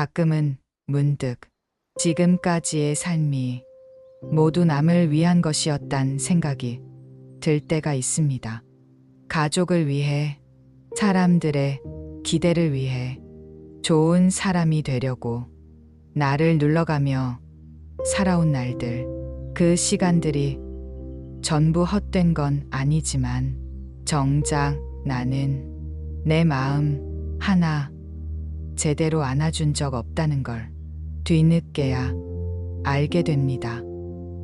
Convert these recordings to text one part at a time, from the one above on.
가끔은 문득 지금까지의 삶이 모두 남을 위한 것이었단 생각이 들 때가 있습니다. 가족을 위해, 사람들의 기대를 위해 좋은 사람이 되려고 나를 눌러가며 살아온 날들, 그 시간들이 전부 헛된 건 아니지만 정작 나는 내 마음 하나 제대로 안아준 적 없다는 걸 뒤늦게야 알게 됩니다.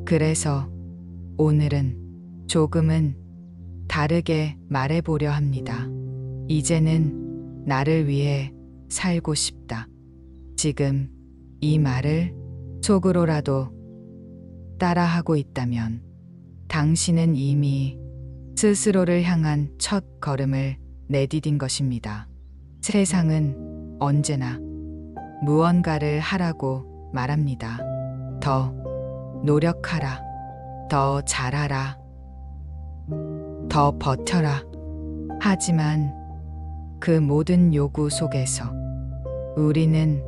그래서 오늘은 조금은 다르게 말해보려 합니다. 이제는 나를 위해 살고 싶다. 지금 이 말을 속으로라도 따라하고 있다면 당신은 이미 스스로를 향한 첫 걸음을 내디딘 것입니다. 세상은 언제나 무언가를 하라고 말합니다. 더 노력하라. 더 잘하라. 더 버텨라. 하지만 그 모든 요구 속에서 우리는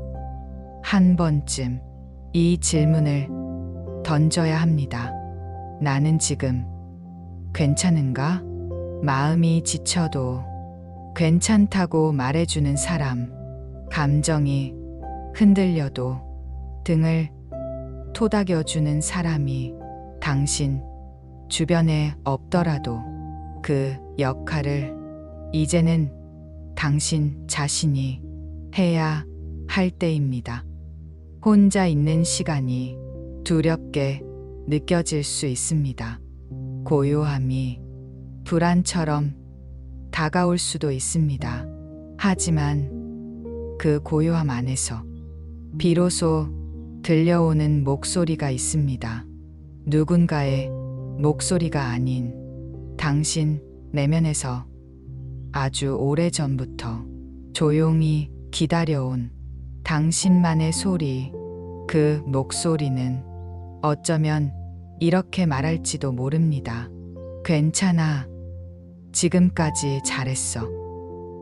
한 번쯤 이 질문을 던져야 합니다. 나는 지금 괜찮은가? 마음이 지쳐도 괜찮다고 말해주는 사람, 감정이 흔들려도 등을 토닥여주는 사람이 당신 주변에 없더라도 그 역할을 이제는 당신 자신이 해야 할 때입니다. 혼자 있는 시간이 두렵게 느껴질 수 있습니다. 고요함이 불안처럼 다가올 수도 있습니다. 하지만 그 고요함 안에서 비로소 들려오는 목소리가 있습니다. 누군가의 목소리가 아닌 당신 내면에서 아주 오래 전부터 조용히 기다려온 당신만의 소리, 그 목소리는 어쩌면 이렇게 말할지도 모릅니다. 괜찮아. 지금까지 잘했어.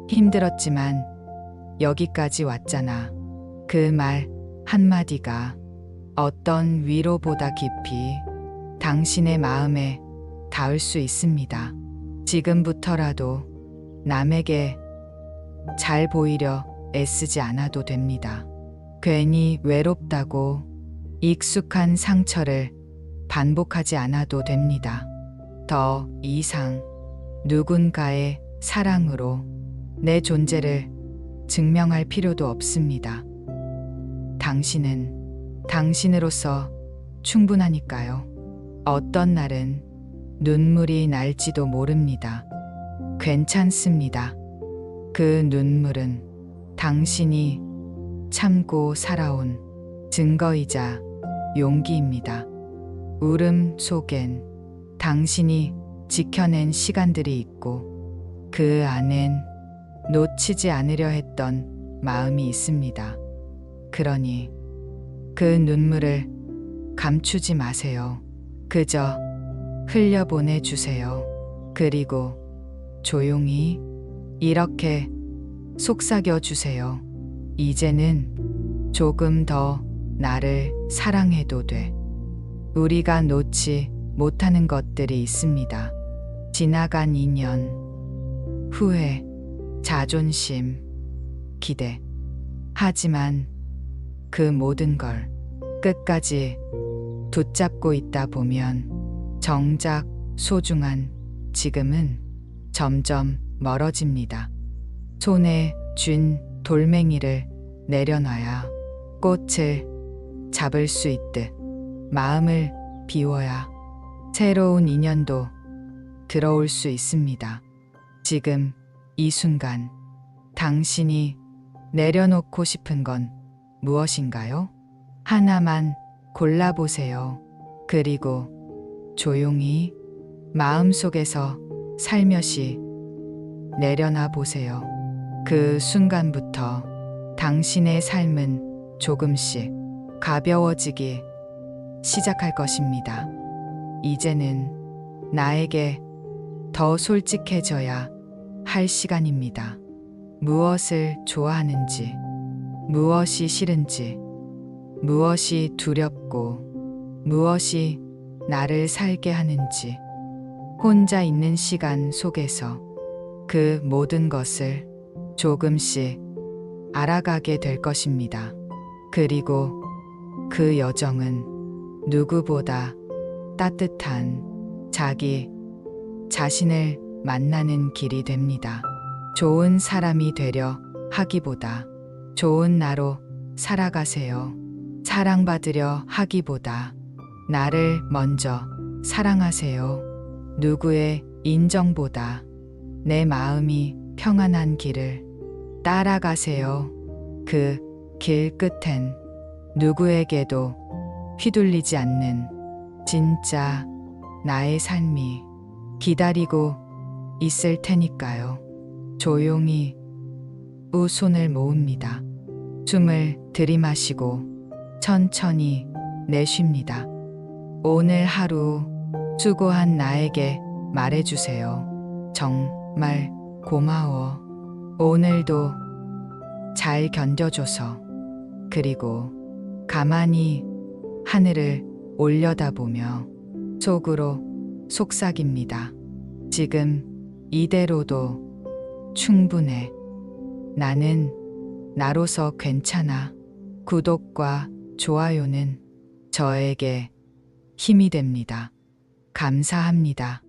힘들었지만 여기까지 왔잖아. 그 말 한마디가 어떤 위로보다 깊이 당신의 마음에 닿을 수 있습니다. 지금부터라도 남에게 잘 보이려 애쓰지 않아도 됩니다. 괜히 외롭다고 익숙한 상처를 반복하지 않아도 됩니다. 더 이상 누군가의 사랑으로 내 존재를 증명할 필요도 없습니다. 당신은 당신으로서 충분하니까요. 어떤 날은 눈물이 날지도 모릅니다. 괜찮습니다. 그 눈물은 당신이 참고 살아온 증거이자 용기입니다. 울음 속엔 당신이 지켜낸 시간들이 있고 그 안엔 놓치지 않으려 했던 마음이 있습니다. 그러니 그 눈물을 감추지 마세요. 그저 흘려보내 주세요. 그리고 조용히 이렇게 속삭여 주세요. 이제는 조금 더 나를 사랑해도 돼. 우리가 놓지 못하는 것들이 있습니다. 지나간 인연, 후회, 자존심, 기대. 하지만 그 모든 걸 끝까지 붙잡고 있다 보면 정작 소중한 지금은 점점 멀어집니다. 손에 쥔 돌멩이를 내려놔야 꽃을 잡을 수 있듯 마음을 비워야 새로운 인연도 들어올 수 있습니다. 지금 이 순간 당신이 내려놓고 싶은 건 무엇인가요? 하나만 골라보세요. 그리고 조용히 마음속에서 살며시 내려놔 보세요. 그 순간부터 당신의 삶은 조금씩 가벼워지기 시작할 것입니다. 이제는 나에게 더 솔직해져야 할 시간입니다. 무엇을 좋아하는지, 무엇이 싫은지, 무엇이 두렵고, 무엇이 나를 살게 하는지, 혼자 있는 시간 속에서 그 모든 것을 조금씩 알아가게 될 것입니다. 그리고 그 여정은 누구보다 따뜻한 자기 자신을 만나는 길이 됩니다. 좋은 사람이 되려 하기보다 좋은 나로 살아가세요. 사랑받으려 하기보다 나를 먼저 사랑하세요. 누구의 인정보다 내 마음이 평안한 길을 따라가세요. 그 길 끝엔 누구에게도 휘둘리지 않는 진짜 나의 삶이 기다리고 있을 테니까요. 조용히 우 손을 모읍니다. 숨을 들이마시고 천천히 내쉽니다. 오늘 하루 수고한 나에게 말해주세요. 정말 고마워. 오늘도 잘 견뎌줘서. 그리고 가만히 하늘을 올려다보며 속으로 속삭입니다. 지금 이대로도 충분해. 나는 나로서 괜찮아. 구독과 좋아요는 저에게 힘이 됩니다. 감사합니다.